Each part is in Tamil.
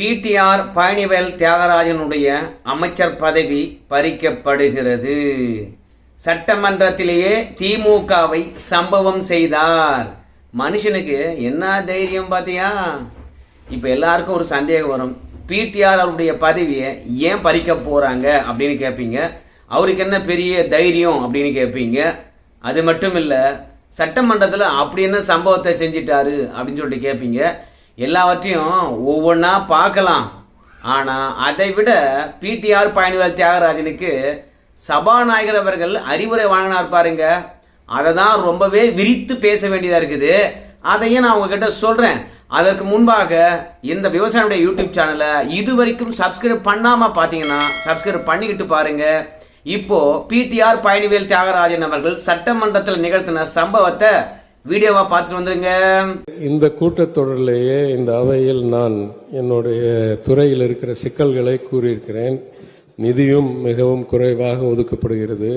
பிடிஆர் பழனிவேல் தியாகராஜனுடைய அமைச்சர் பதவி பறிக்கப்படுகிறது. சட்டமன்றத்திலேயே திமுகவை சம்பவம் செய்தார். மனுஷனுக்கு என்ன தைரியம் பார்த்தியா இப்போ எல்லாருக்கும் ஒரு சந்தேகம் வரும். பிடிஆர் அவருடைய பதவியை ஏன் பறிக்க போகிறாங்க அப்படின்னு கேட்பீங்க அவருக்கு என்ன பெரிய தைரியம் அப்படின்னு கேட்பீங்க அது மட்டும் இல்லை சட்டமன்றத்தில் அப்படி என்ன சம்பவத்தை செஞ்சிட்டாரு அப்படின்னு சொல்லிட்டு கேட்பீங்க எல்லாவற்றையும் ஒவ்வொன்றா பார்க்கலாம். ஆனால் அதை விட பிடிஆர் பயணிகள் தியாகராஜனுக்கு சபாநாயகர் அவர்கள் அறிவுரை வாங்கினார் பாருங்க. அதை தான் ரொம்பவே விரித்து பேச வேண்டியதாக இருக்குது. அதையும் நான் உங்ககிட்ட சொல்கிறேன் அதற்கு முன்பாக இந்த விவசாயியுடைய யூடியூப் சேனலை இது வரைக்கும் சப்ஸ்கிரைப் பண்ணாமல் பார்த்தீங்கன்னா சப்ஸ்கிரைப் பண்ணிக்கிட்டு பாருங்கள் இப்போது பிடிஆர் பயணிவேல் தியாகராஜன் அவர்கள் சட்டமன்றத்தில் நிகழ்த்தின சம்பவத்தை வீடியோவா பார்த்துட்டு வந்துருங்க. இந்த கூட்டத்தொடரிலேயே இந்த அவையில் நான் என்னுடைய துறையில் இருக்கிற சிக்கல்களை கூறியிருக்கிறேன். நிதியும் மிகவும் குறைவாக ஒதுக்கப்படுகிறது.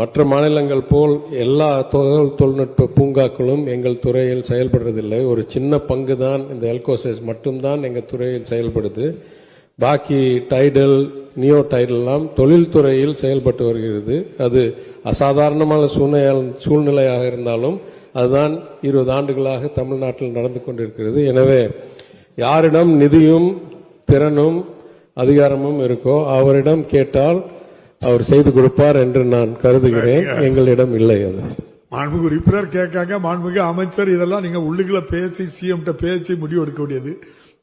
மற்ற மாநிலங்கள் போல் எல்லா தகவல் தொழில்நுட்ப பூங்காக்களும் எங்கள் துறையில் செயல்படுறதில்லை. ஒரு சின்ன பங்கு தான் இந்த எல்கோசஸ் மட்டும்தான் எங்கள் துறையில் செயல்படுது. பாக்கி டைடல் நியோ டைடல்லாம் தொழில்துறையில் செயல்பட்டு வருகிறது. அது அசாதாரணமான சூழ்நிலை சூழ்நிலையாக இருந்தாலும் அதுதான் இருபது ஆண்டுகளாக தமிழ்நாட்டில் நடந்து கொண்டிருக்கிறது. எனவே யாரிடம் நிதியும் திறனும் அதிகாரமும் இருக்கோ அவரிடம் கேட்டால் அவர் செய்து கொடுப்பார் என்று நான் கருதுகிறேன். எங்களிடம் இல்லை அது. மாண்புமிகு உறுப்பினர் கேட்காங்க. மாண்புமிகு அமைச்சர் இதெல்லாம் நீங்க உள்ளுக்குள்ள பேசி சிஎம் பேசி முடிவு எடுக்க வேண்டியது.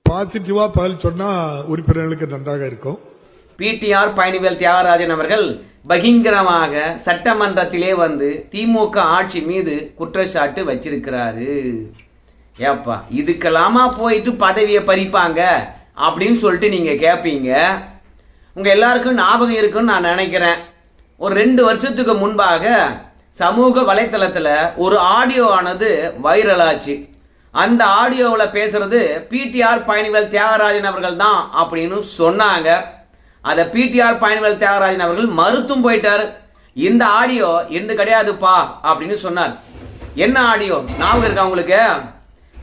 பாசிட்டிவா பதில் சொன்னா உறுப்பினர்களுக்கு நன்றாக இருக்கும். பிடிஆர் பயணிவேல் தியாகராஜன் அவர்கள் பகிங்கரமாக சட்டமன்றத்திலே வந்து திமுக ஆட்சி மீது குற்றச்சாட்டு வச்சிருக்கிறாரு. ஏப்பா இதுக்கெல்லாமா போயிட்டு பதவியை பறிப்பாங்க அப்படின்னு சொல்லிட்டு நீங்கள் கேட்பீங்க உங்கள் எல்லாருக்கும் ஞாபகம் இருக்குன்னு நான் நினைக்கிறேன். ஒரு ரெண்டு வருஷத்துக்கு முன்பாக சமூக வலைத்தளத்தில் ஒரு ஆடியோ ஆனது வைரல் ஆச்சு. அந்த ஆடியோவில் பேசுறது பிடிஆர் பயணிவேல் தியாகராஜன் அவர்கள் தான் அப்படின்னு சொன்னாங்க. அதை பிடிஆர் பயன்கள் தியாகராஜன் அவர்கள் மறுத்தும் போயிட்டார். இந்த ஆடியோ எந்த கிடையாதுப்பா அப்படின்னு சொன்னார். என்ன ஆடியோ ஞாபகம் இருக்கா உங்களுக்கு?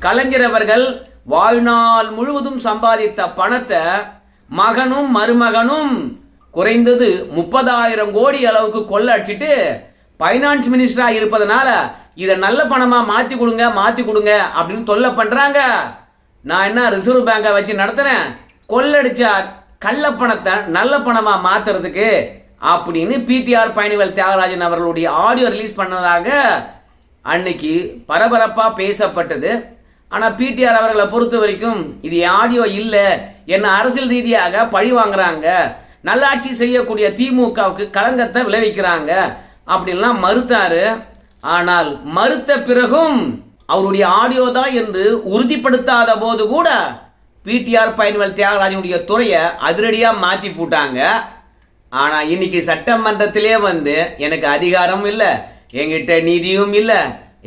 கலைஞர் அவர்கள் வாழ்நாள் முழுவதும் சம்பாதித்த பணத்தை மகனும் மருமகனும் குறைந்தது முப்பதாயிரம் கோடி அளவுக்கு கொள்ள அடிச்சிட்டு பைனான்ஸ் மினிஸ்டரா இருப்பதனால இதை நல்ல பணமா மாத்தி கொடுங்க மாத்தி கொடுங்க அப்படின்னு தொல்லை பண்றாங்க. நான் என்ன ரிசர்வ் பேங்கை வச்சு நடத்துறேன்? கொள்ளடிச்சார். கள்ள பணத்தை நல்ல பணமா மாத்துறதுக்கு அப்படின்னு பிடிஆர் பயணிவேல் தியாகராஜன் அவர்களுடைய ஆடியோ ரிலீஸ் பண்ணதாக அன்னைக்கு பரபரப்பா பேசப்பட்டது. ஆனா பிடிஆர் அவர்களை பொறுத்த வரைக்கும் இது ஆடியோ இல்ல என்ன அரசியல் ரீதியாக பழி வாங்குறாங்க. நல்லாட்சி செய்யக்கூடிய திமுகவுக்கு களங்கத்தை விளைவிக்கிறாங்க அப்படின்லாம் மறுத்தாரு. ஆனால் மறுத்த பிறகும் அவருடைய ஆடியோ தான் என்று உறுதிப்படுத்தாத போது கூட பிடிஆர் பயன்வல் தியாகராஜனுடைய துறையை அதிரடியாக மாற்றி போட்டாங்க. ஆனால் இன்னைக்கு சட்டமன்றத்திலே வந்து எனக்கு அதிகாரம் இல்லை என்கிட்ட நிதியும் இல்லை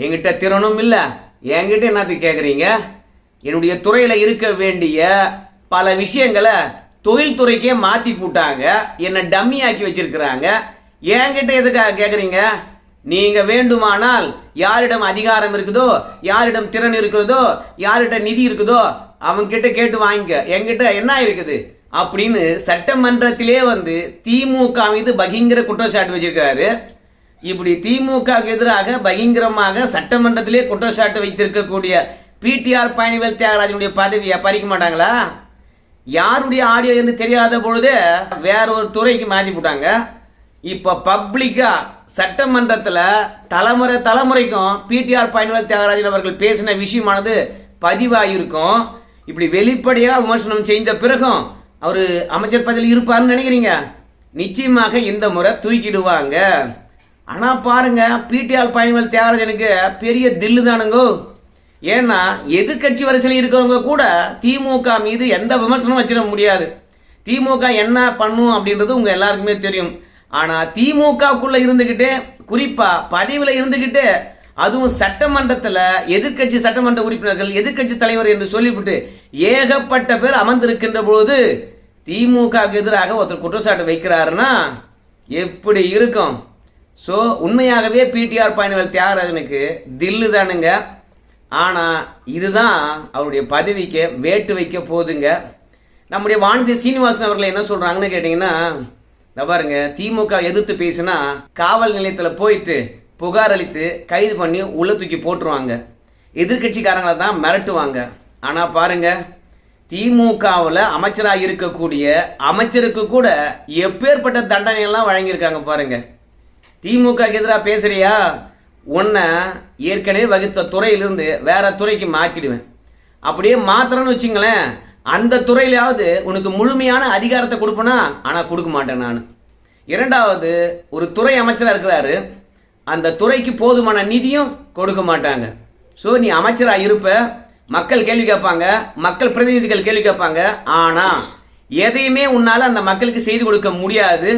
என்கிட்ட திறனும் இல்லை. என்கிட்ட என்னது கேட்குறீங்க என்னுடைய துறையில் இருக்க வேண்டிய பல விஷயங்களை தொழில்துறைக்கே மாற்றி போட்டாங்க. என்னை டம்மி ஆக்கி வச்சிருக்கிறாங்க. என்கிட்ட எதுக்காக கேட்குறீங்க நீங்கள் வேண்டுமானால் யாரிடம் அதிகாரம் இருக்குதோ யாரிடம் திறன் இருக்கிறதோ யார்கிட்ட நிதி இருக்குதோ அவன்கிட்ட கேட்டு வாங்கிக்க. என்கிட்ட என்ன இருக்குது? அப்படின்னு சட்டமன்றத்திலே வந்து திமுக மீது பகிங்கிற குற்றச்சாட்டு வச்சிருக்காரு. இப்படி திமுகவுக்கு எதிராக பகிங்கரமாக சட்டமன்றத்திலே குற்றச்சாட்டு வைத்திருக்கக்கூடிய பிடிஆர் பழனிவேல் தியாகராஜனுடைய பதவியை பறிக்க மாட்டாங்களா? யாருடைய ஆடியோ என்று தெரியாத பொழுது வேற ஒரு துறைக்கு மாற்றி போட்டாங்க இப்போ பப்ளிக்காக சட்டமன்றத்தில் தலைமுறை தலைமுறைக்கும் பிடிஆர் பழனிவேல் தியாகராஜன் அவர்கள் பேசின விஷயமானது பதிவாகிருக்கும் இப்படி வெளிப்படையாக விமர்சனம் செய்த பிறகும் அவர் அமைச்சர் பதவியில் இருப்பார்னு நினைக்கிறீங்க? நிச்சயமாக இந்த முறை தூக்கிடுவாங்க. ஆனால் பாருங்க பிடிஆர் பயணிவேல் தியாகராஜனுக்கு பெரிய தில்லு தானுங்கோ. ஏன்னா எதிர்கட்சி வரிசையில் இருக்கிறவங்க கூட திமுக மீது எந்த விமர்சனமும் வச்சிட முடியாது. திமுக என்ன பண்ணும் அப்படின்றது உங்கள் எல்லாருக்குமே தெரியும். ஆனால் திமுகக்குள்ளே இருந்துக்கிட்டே குறிப்பாக பதிவில் இருந்துக்கிட்டு அதுவும் சட்டமன்றத்தில் எதிர்க்கட்சி சட்டமன்ற உறுப்பினர்கள் எதிர்க்கட்சி தலைவர் என்று சொல்லிவிட்டு ஏகப்பட்ட பேர் அமர்ந்திருக்கின்ற பொழுது திமுகவுக்கு எதிராக ஒருத்தர் குற்றச்சாட்டு வைக்கிறாருன்னா எப்படி இருக்கும்? ஸோ உண்மையாகவே பிடிஆர் பயணிகள் தியாகராஜனுக்கு தில்லு தானுங்க. ஆனால் இதுதான் அவருடைய பதவிக்கு வேட்டு வைக்க போதுங்க. நம்முடைய வானதி சீனிவாசன் அவர்கள் என்ன சொல்கிறாங்கன்னு கேட்டிங்கன்னா பாருங்க திமுக எதிர்த்து பேசினா காவல் நிலையத்தில் போயிட்டு புகார் அளித்து கைது பண்ணி உள்ள தூக்கி போட்டுருவாங்க. எதிர்கட்சிக்காரங்களை தான் மிரட்டுவாங்க. ஆனால் பாருங்க திமுகவில் அமைச்சராக இருக்கக்கூடிய அமைச்சருக்கு கூட எப்பேற்பட்ட தண்டனையெல்லாம் வழங்கியிருக்காங்க பாருங்க. திமுக எதிராக பேசுறியா? உன்னை ஏற்கனவே வகுத்த துறையிலிருந்து வேற துறைக்கு மாற்றிடுவேன் அப்படியே மாத்திரன்னு வச்சுங்களேன் அந்த துறையிலாவது உனக்கு முழுமையான அதிகாரத்தை கொடுப்பேனா? ஆனால் கொடுக்க மாட்டேன் நான். இரண்டாவது ஒரு துறை அமைச்சராக இருக்கிறாரு. அந்த துறைக்கு போதுமான நிதியும் கொடுக்க மாட்டாங்க. ஸோ நீ அமைச்சராக இருப்ப மக்கள் கேள்வி கேட்பாங்க மக்கள் பிரதிநிதிகள் கேள்வி கேட்பாங்க ஆனால் எதையுமே உன்னால் அந்த மக்களுக்கு செய்து கொடுக்க முடியாது.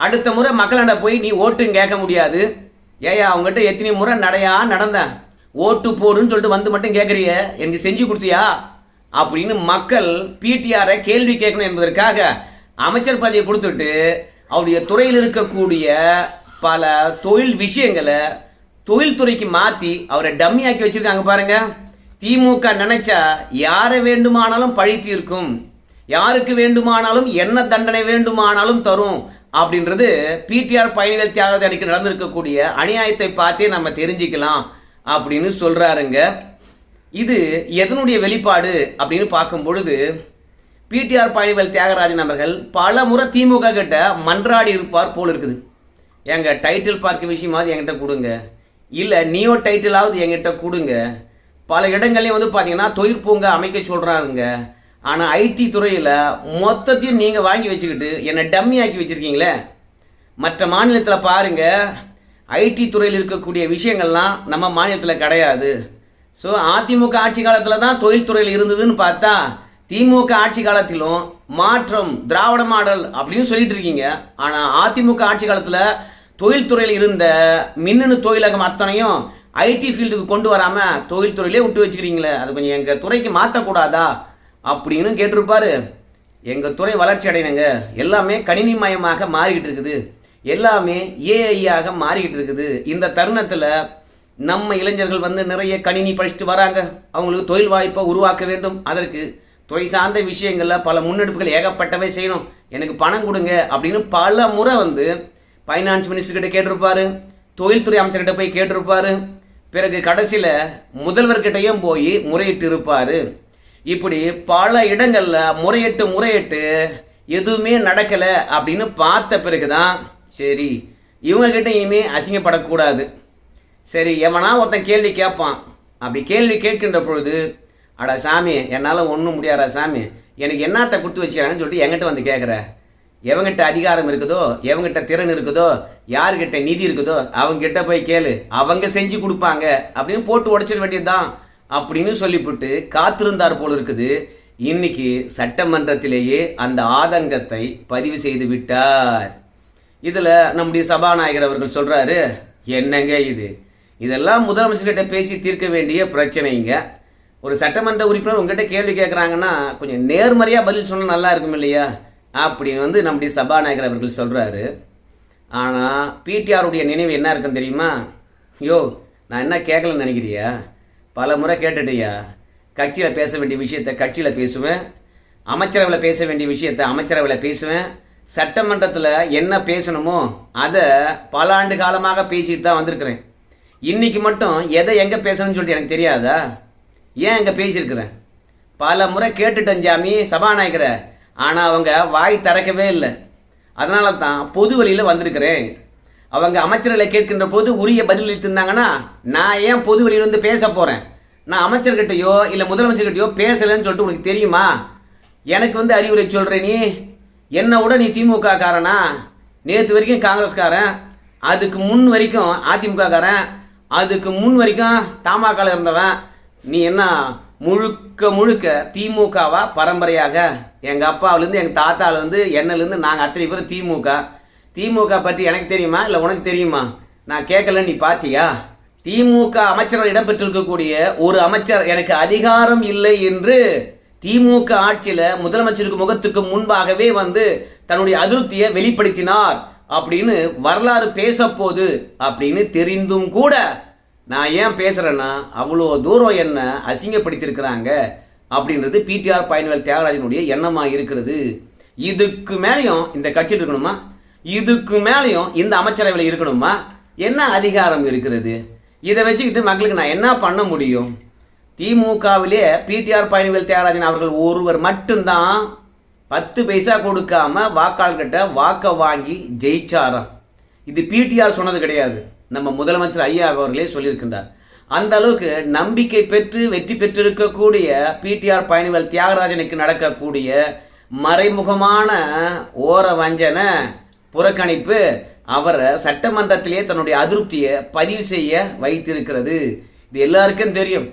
அடுத்த முறை மக்களாண்ட போய் நீ ஓட்டும் கேட்க முடியாது. ஏயா அவங்ககிட்ட எத்தனை முறை நடையா நடந்தேன் ஓட்டு போடுன்னு சொல்லிட்டு வந்து மட்டும் கேட்குறிய எனக்கு செஞ்சு கொடுத்தியா? அப்படின்னு மக்கள் பிடிஆரை கேள்வி கேட்கணும் என்பதற்காக அமைச்சர் பதவியை கொடுத்துட்டு அவருடைய துறையில் இருக்கக்கூடிய பல தொழில் விஷயங்களை தொழில்துறைக்கு மாற்றி அவரை டம்மி ஆக்கி வச்சிருக்காங்க பாருங்க. திமுக நினைச்சா யாரை வேண்டுமானாலும் பழி தீர்க்கும். யாருக்கு வேண்டுமானாலும் என்ன தண்டனை வேண்டுமானாலும் தரும் அப்படின்றது பிடிஆர் பயணிகள் தியாகத்தை அன்னைக்கு நடந்திருக்கக்கூடிய அநியாயத்தை பார்த்தே நம்ம தெரிஞ்சுக்கலாம் அப்படின்னு சொல்கிறாருங்க இது எதனுடைய வெளிப்பாடு அப்படின்னு பார்க்கும் பொழுது பிடிஆர் பயணிகள் தியாகராஜன் அவர்கள் பல முறை திமுக கிட்ட மன்றாடி இருப்பார் போல் இருக்குது. எங்க டைட்டில் பார்க்க விஷயமாவது என்கிட்ட கொடுங்க. இல்லை நியோ டைட்டிலாவது என்கிட்ட கொடுங்க. பல இடங்கள்லையும் வந்து பார்த்தீங்கன்னா தொழிற்பூங்க அமைக்க சொல்கிறாருங்க ஆனால் ஐடி துறையில் மொத்தத்தையும் நீங்கள் வாங்கி வச்சுக்கிட்டு என்னை டம்மி ஆக்கி வச்சுருக்கீங்களே. மற்ற மாநிலத்தில் பாருங்க ஐடி துறையில் இருக்கக்கூடிய விஷயங்கள்லாம் நம்ம மாநிலத்தில் கிடையாது. ஸோ அதிமுக ஆட்சி காலத்தில் தான் தொழில்துறையில் இருந்ததுன்னு பார்த்தா திமுக ஆட்சி காலத்திலும் மாற்றம் திராவிட மாடல் அப்படின்னு சொல்லிட்டு இருக்கீங்க. ஆனால் அதிமுக ஆட்சி காலத்தில் தொழில்துறையில் இருந்த மின்னணு தொழிலகம் அத்தனையும் ஐடி ஃபீல்டுக்கு கொண்டு வராமல் தொழில்துறையிலே விட்டு வச்சுக்கிறீங்களே. அது கொஞ்சம் எங்கள் துறைக்கு மாற்றக்கூடாதா அப்படின்னு கேட்டிருப்பாரு. எங்கள் துறை வளர்ச்சி அடையணுங்க. எல்லாமே கணினிமயமாக மாறிக்கிட்டு இருக்குது. எல்லாமே ஏஐயாக மாறிக்கிட்டு இருக்குது. இந்த தருணத்தில் நம்ம இளைஞர்கள் வந்து நிறைய கணினி படிச்சுட்டு வராங்க. அவங்களுக்கு தொழில் வாய்ப்பை உருவாக்க வேண்டும். அதற்கு துறை சார்ந்த விஷயங்களில் பல முன்னெடுப்புகள் ஏகப்பட்டவை செய்யணும். எனக்கு பணம் கொடுங்க அப்படின்னு பல முறை வந்து ஃபைனான்ஸ் மினிஸ்டர்கிட்ட கேட்டிருப்பார். தொழில்துறை அமைச்சர்கிட்ட போய் கேட்டிருப்பார். பிறகு கடைசியில் முதல்வர்கிட்டையும் போய் முறையிட்டு இருப்பார் இப்படி பல இடங்களில் முறையிட்டு முறையிட்டு எதுவுமே நடக்கலை அப்படின்னு பார்த்த பிறகு தான் சரி இவங்கக்கிட்ட இனிமே அசிங்கப்படக்கூடாது. சரி எவனா ஒருத்தன் கேள்வி கேட்பான். அப்படி கேள்வி கேட்கின்ற பொழுது அட சாமி என்னால் ஒன்றும் முடியாதா சாமி? எனக்கு என்னத்தை கொடுத்து வச்சுக்கிறாங்கன்னு சொல்லிட்டு எங்கிட்ட வந்து கேட்குற எவங்கிட்ட அதிகாரம் இருக்குதோ எவங்கிட்ட திறன் இருக்குதோ யாருக்கிட்ட நிதி இருக்குதோ அவங்ககிட்ட போய் கேளு. அவங்க செஞ்சு கொடுப்பாங்க. அப்படின்னு போட்டு உடைச்சிட வேண்டியதுதான். அப்படின்னு சொல்லிவிட்டு காத்திருந்தார் போல் இருக்குது. இன்னைக்கு சட்டமன்றத்திலேயே அந்த ஆதங்கத்தை பதிவு செய்து விட்டார். இதில் நம்முடைய சபாநாயகர் அவர்கள் சொல்கிறாரு என்னங்க இது? இதெல்லாம் முதலமைச்சர்கிட்ட பேசி தீர்க்க வேண்டிய பிரச்சனைங்க. ஒரு சட்டமன்ற உறுப்பினர் உங்ககிட்ட கேள்வி கேட்குறாங்கன்னா கொஞ்சம் நேர்மறையாக பதில் சொன்னால் நல்லா இருக்கும் இல்லையா? அப்படின்னு வந்து நம்முடைய சபாநாயகர் அவர்கள் சொல்கிறாரு ஆனால் பிடிஆருடைய நினைவு என்ன இருக்குன்னு தெரியுமா? யோ நான் என்ன கேட்கலன்னு நினைக்கிறியா? பல முறை கேட்டுட்டியா? கட்சியில் பேச வேண்டிய விஷயத்தை கட்சியில் பேசுவேன். அமைச்சரவையில் பேச வேண்டிய விஷயத்தை அமைச்சரவையில் பேசுவேன். சட்டமன்றத்தில் என்ன பேசணுமோ அதை பல ஆண்டு காலமாக பேசிட்டு தான் வந்திருக்கிறேன். இன்னைக்கு மட்டும் எதை எங்கே பேசணும்னு சொல்லிட்டு எனக்கு தெரியாதா? ஏன் அங்கே பேசியிருக்கிறேன்? பல முறை கேட்டுட்டேன் ஜாமி சபாநாயகரை. ஆனால் அவங்க வாய் திறக்கவே இல்லை. அதனால தான் பொது வழியில் வந்திருக்கிறேன். அவங்க அமைச்சர்களை கேட்கின்ற போது உரிய பதிலளித்திருந்தாங்கன்னா நான் ஏன் பொது வழியில் வந்து பேச போகிறேன் நான் அமைச்சர்கிட்டயோ இல்லை முதலமைச்சர்கிட்டயோ பேசலைன்னு சொல்லிட்டு உனக்கு தெரியுமா? எனக்கு வந்து அறிவுரை சொல்கிற நீ. என்னை விட நீ திமுக காரனா நேற்று வரைக்கும் காங்கிரஸ்காரன். அதுக்கு முன் வரைக்கும் அதிமுக காரன் அதுக்கு முன் வரைக்கும் தமாகால இருந்தவன். நீ என்ன முழுக்க முழுக்க திமுகவா பரம்பரையாக? எங்கள் அப்பாவிலேருந்து எங்கள் தாத்தாவிலேருந்து என்னலேருந்து நாங்கள் அத்தனை பேரும் திமுக. திமுக பற்றி எனக்கு தெரியுமா? இல்லை உனக்கு தெரியுமா? நான் கேட்கல நீ பாத்தியா? திமுக அமைச்சர்கள் இடம்பெற்றிருக்கக்கூடிய ஒரு அமைச்சர் எனக்கு அதிகாரம் இல்லை என்று திமுக ஆட்சியில் முதலமைச்சருக்கு முகத்துக்கு முன்பாகவே வந்து தன்னுடைய அதிருப்தியை வெளிப்படுத்தினார் அப்படின்னு வரலாறு பேச போது அப்படின்னு தெரிந்தும் கூட நான் ஏன் பேசுகிறேன்னா அவ்வளோ தூரம் என்ன அசிங்கப்படுத்தியிருக்கிறாங்க அப்படின்றது பிடிஆர் பயணிகள் தியாகராஜனுடைய எண்ணமாக இருக்கிறது. இதுக்கு மேலேயும் இந்த கட்சியில் இருக்கணுமா? இதுக்கு மேலேயும் இந்த அமைச்சரவையில் இருக்கணுமா? என்ன அதிகாரம் இருக்கிறது? இதை வச்சுக்கிட்டு மக்களுக்கு நான் என்ன பண்ண முடியும்? திமுகவிலே பிடிஆர் பயணிகள் தியாகராஜன் அவர்கள் ஒருவர் மட்டும்தான் பத்து பைசா கொடுக்காம வாக்காளர்கிட்ட வாக்கை வாங்கி ஜெயிச்சாராம் இது பிடிஆர் சொன்னது கிடையாது. நம்ம முதலமைச்சர் ஐயா அவர்களே சொல்லியிருக்கின்றார். அந்த அளவுக்கு நம்பிக்கை பெற்று வெற்றி பெற்றிருக்கக்கூடிய பிடிஆர் பயணிகள் தியாகராஜனுக்கு நடக்கக்கூடிய மறைமுகமான ஓர வஞ்சன புறக்கணிப்பு அவரை சட்டமன்றத்திலே தன்னுடைய அதிருப்தியை பதிவு செய்ய வைத்திருக்கிறது. இது எல்லாருக்கும் தெரியும்.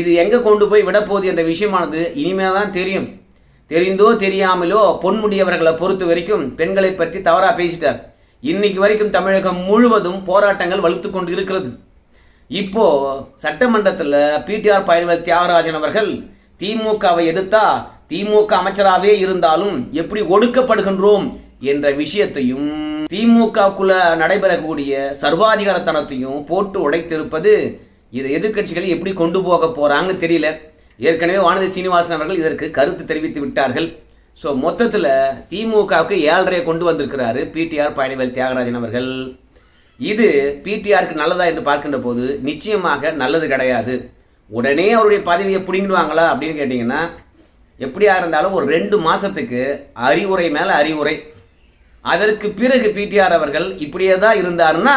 இது எங்கே கொண்டு போய் விடப்போகுது என்ற விஷயமானது இனிமே தான் தெரியும். தெரிந்தோ தெரியாமலோ பொன்முடியவர்களை பொறுத்த வரைக்கும் பெண்களை பற்றி தவறாக பேசிட்டார். இன்னைக்கு வரைக்கும் தமிழகம் முழுவதும் போராட்டங்கள் வலுத்து கொண்டு இருக்கிறது இப்போ சட்டமன்றத்தில் பிடிஆர் பயணிகள் தியாகராஜன் அவர்கள் திமுகவை எதிர்த்தா திமுக அமைச்சராகவே இருந்தாலும் எப்படி ஒடுக்கப்படுகின்றோம் என்ற விஷயத்தையும் திமுகக்குள்ள நடைபெறக்கூடிய சர்வாதிகாரத்தனத்தையும் போட்டு உடைத்திருப்பது இதை எதிர்கட்சிகள் எப்படி கொண்டு போக போறாங்கன்னு தெரியல. ஏற்கனவே வானதி சீனிவாசன் அவர்கள் இதற்கு கருத்து தெரிவித்து விட்டார்கள். ஸோ மொத்தத்தில் திமுகவுக்கு ஏழரையை கொண்டு வந்திருக்கிறாரு பிடிஆர் பழனிவேல் தியாகராஜன் அவர்கள். இது பிடிஆருக்கு நல்லதா என்று பார்க்கின்ற போது நிச்சயமாக நல்லது கிடையாது. உடனே அவருடைய பதவியை பிடிங்கிடுவாங்களா அப்படின்னு கேட்டிங்கன்னா எப்படியா இருந்தாலும் ஒரு ரெண்டு மாதத்துக்கு அறிவுரை மேலே அறிவுரை. அதற்கு பிறகு பிடிஆர் அவர்கள் இப்படியே தான் இருந்தாருன்னா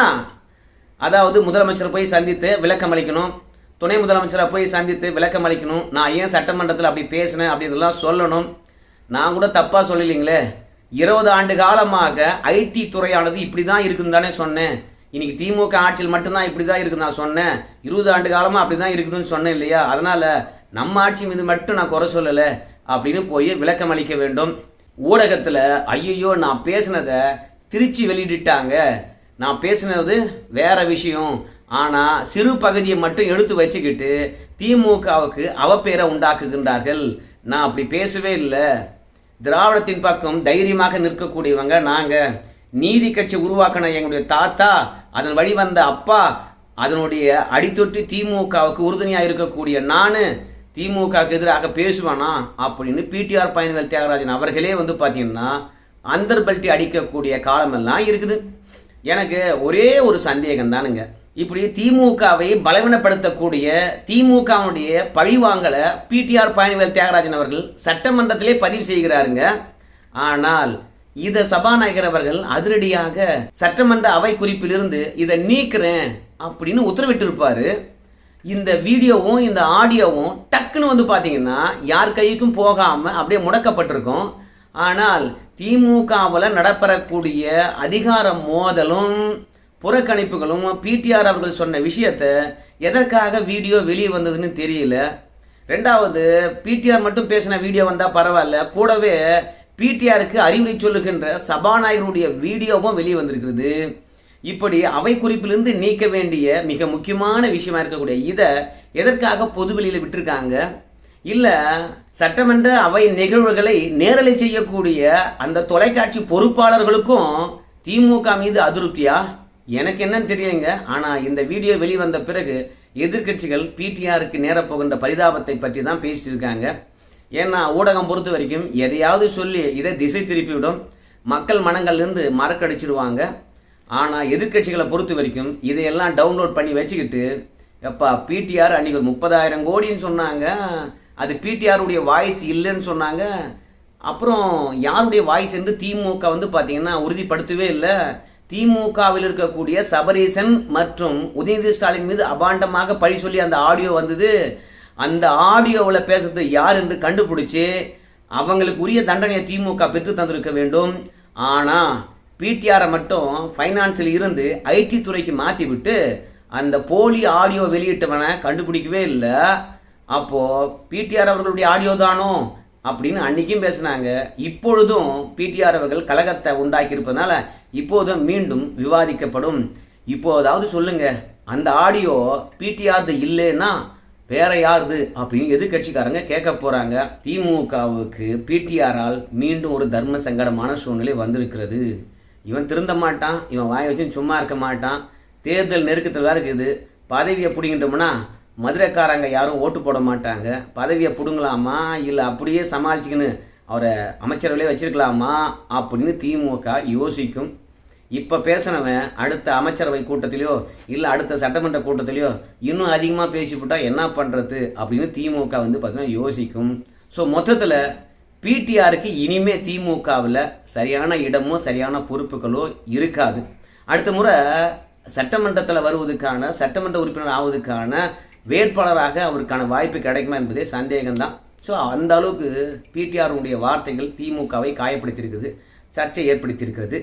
அதாவது முதலமைச்சரை போய் சந்தித்து விளக்கம் அளிக்கணும் துணை முதலமைச்சரை போய் சந்தித்து விளக்கம் அளிக்கணும் நான் ஏன் சட்டமன்றத்தில் அப்படி பேசினேன் அப்படின்றதெல்லாம் சொல்லணும். நான் கூட தப்பாக சொல்லலைங்களே. இருபது ஆண்டு காலமாக ஐடி துறையானது இப்படி தான் இருக்குன்னு தானே சொன்னேன். இன்னைக்கு திமுக ஆட்சியில் மட்டும்தான் இப்படி தான் இருக்குன்னு நான் சொன்னேன். இருபது ஆண்டு காலமாக அப்படி தான் இருக்குதுன்னு சொன்னேன் இல்லையா? அதனால் நம்ம ஆட்சி மீது மட்டும் நான் குறை சொல்லலை அப்படின்னு போய் விளக்கம் அளிக்க வேண்டும். ஊடகத்தில் ஐயோ நான் பேசினதை திருச்சி வெளியிட்டாங்க நான் பேசினது வேற விஷயம். ஆனால் சிறு பகுதியை மட்டும் எடுத்து வச்சுக்கிட்டு திமுகவுக்கு அவப்பேரை உண்டாக்குகின்றார்கள். நான் அப்படி பேசவே இல்லை. திராவிடத்தின் பக்கம் தைரியமாக நிற்கக்கூடியவங்க நாங்கள் நீதி கட்சி உருவாக்கின எங்களுடைய தாத்தா அதன் வழி வந்த அப்பா அதனுடைய அடித்தொட்டி திமுகவுக்கு உறுதுணையாக இருக்கக்கூடிய நான் திமுகவுக்கு எதிராக பேசுவானா அப்படின்னு பிடிஆர் பயணிகள் தியாகராஜன் அவர்களே வந்து பார்த்தீங்கன்னா அந்தர்பல்ட்டி அடிக்கக்கூடிய காலமெல்லாம் இருக்குது. எனக்கு ஒரே ஒரு சந்தேகம் தானுங்க இப்படி திமுகவை பலவீனப்படுத்தக்கூடிய திமுகவுடைய பழிவாங்கலை பிடிஆர் பழனிவேல் தியாகராஜன் அவர்கள் சட்டமன்றத்திலே பதிவு செய்கிறாருங்க. ஆனால் இத சபாநாயகர் அவர்கள் அதிரடியாக சட்டமன்ற அவை குறிப்பிலிருந்து இதை நீக்கிறேன் அப்படின்னு உத்தரவிட்டிருப்பாரு. இந்த வீடியோவும் இந்த ஆடியோவும் டக்குன்னு வந்து பார்த்தீங்கன்னா யார் கைக்கும் போகாம அப்படியே முடக்கப்பட்டிருக்கும். ஆனால் திமுகவில் நடப்பெறக்கூடிய அதிகார மோதலும் புறக்கணிப்புகளும் பிடிஆர் அவர்கள் சொன்ன விஷயத்த எதற்காக வீடியோ வெளியே வந்ததுன்னு தெரியல. ரெண்டாவது பிடிஆர் மட்டும் பேசின வீடியோ வந்தால் பரவாயில்ல. கூடவே பிடிஆருக்கு அறிவுரை சொல்லுகின்ற சபாநாயகருடைய வீடியோவும் வெளியே வந்திருக்கிறது. இப்படி அவை குறிப்பிலிருந்து நீக்க வேண்டிய மிக முக்கியமான விஷயமா இருக்கக்கூடிய இதை எதற்காக பொதுவெளியில் விட்டுருக்காங்க? இல்லை சட்டமன்ற அவை நிகழ்வுகளை நேரலை செய்யக்கூடிய அந்த தொலைக்காட்சி பொறுப்பாளர்களுக்கும் திமுக மீது அதிருப்தியா? எனக்கு என்னன்னு தெரியுங்க ஆனா இந்த வீடியோ வெளிவந்த பிறகு எதிர்க்கட்சிகள் பிடிஆருக்கு நேர போகின்ற பரிதாபத்தை பற்றி தான் பேசிட்டு இருக்காங்க ஏன்னா ஊடகம் பொறுத்த வரைக்கும் எதையாவது சொல்லி இதை திசை திருப்பிவிடும். மக்கள் மனங்கள்லேருந்து மறக்கடிச்சிடுவாங்க ஆனால் எதிர்க்கட்சிகளை பொறுத்த வரைக்கும் இதையெல்லாம் டவுன்லோட் பண்ணி வச்சுக்கிட்டு எப்பா பிடிஆர் அன்னைக்கு ஒரு முப்பதாயிரம் கோடின்னு சொன்னாங்க. அது பிடிஆருடைய வாய்ஸ் இல்லைன்னு சொன்னாங்க. அப்புறம் யாருடைய வாய்ஸ் என்று திமுக வந்து பார்த்தீங்கன்னா உறுதிப்படுத்தவே இல்லை. திமுகவில் இருக்கக்கூடிய சபரீசன் மற்றும் உதயநிதி ஸ்டாலின் மீது அபாண்டமாக பழி சொல்லி அந்த ஆடியோ வந்தது. அந்த ஆடியோவில் பேசுறது யார் என்று கண்டுபிடிச்சு அவங்களுக்கு உரிய தண்டனையை திமுக பெற்று தந்திருக்க வேண்டும். ஆனால் பிடிஆரை மட்டும் ஃபைனான்ஸில் இருந்து ஐடி துறைக்கு மாற்றி விட்டு அந்த போலி ஆடியோ வெளியிட்டவனை கண்டுபிடிக்கவே இல்லை. அப்போது பிடிஆர் அவர்களுடைய ஆடியோ தானோ? அப்படின்னு அன்னைக்கும் பேசினாங்க. இப்பொழுதும் பிடிஆர் அவர்கள் கழகத்தை உண்டாக்கி இருப்பதனால இப்போதும் மீண்டும் விவாதிக்கப்படும். இப்போதாவது சொல்லுங்க. அந்த ஆடியோ பிடிஆர் இல்லைன்னா வேற யாருது அப்படின்னு எதிர்கட்சிக்காரங்க கேட்க போறாங்க. திமுகவுக்கு பிடிஆரால் மீண்டும் ஒரு தர்ம சங்கடமான சூழ்நிலை வந்திருக்கிறது. இவன் திருந்த மாட்டான். இவன் வாய் வச்சு சும்மா இருக்க மாட்டான். தேர்தல் நெருக்கத்தில் இருக்குது. பதவியை பிடிங்கிட்டோம்னா மதுரைக்காரங்க யாரும் ஓட்டு போட மாட்டாங்க. பதவியை பிடுங்கலாமா? இல்லை அப்படியே சமாளிச்சுக்கின்னு அவரை அமைச்சரவையிலே வச்சிருக்கலாமா? அப்படின்னு திமுக யோசிக்கும். இப்போ பேசினவன் அடுத்த அமைச்சரவை கூட்டத்திலையோ இல்லை அடுத்த சட்டமன்ற கூட்டத்திலையோ இன்னும் அதிகமாக பேசிவிட்டா என்ன பண்ணுறது அப்படின்னு திமுக வந்து பார்த்தீங்கன்னா யோசிக்கும். ஸோ மொத்தத்தில் பிடிஆருக்கு இனிமே திமுகவில் சரியான இடமோ சரியான பொறுப்புகளோ இருக்காது. அடுத்த முறை சட்டமன்றத்தில் வருவதற்கான சட்டமன்ற உறுப்பினர் ஆவதற்கான வேட்பாளராக அவருக்கான வாய்ப்பு கிடைக்குமா என்பதே சந்தேகம்தான். ஸோ அந்த அளவுக்கு பிடிஆருடைய வார்த்தைகள் திமுகவை காயப்படுத்தியிருக்குது சர்ச்சை ஏற்படுத்தியிருக்கிறது.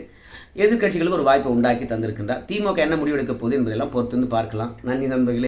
எதிர்க்கட்சிகளுக்கு ஒரு வாய்ப்பை உண்டாக்கி தந்திருக்கின்றார். திமுக என்ன முடிவெடுக்க போகுது என்பதெல்லாம் பொறுத்து வந்து பார்க்கலாம். நன்றி நண்பர்களே.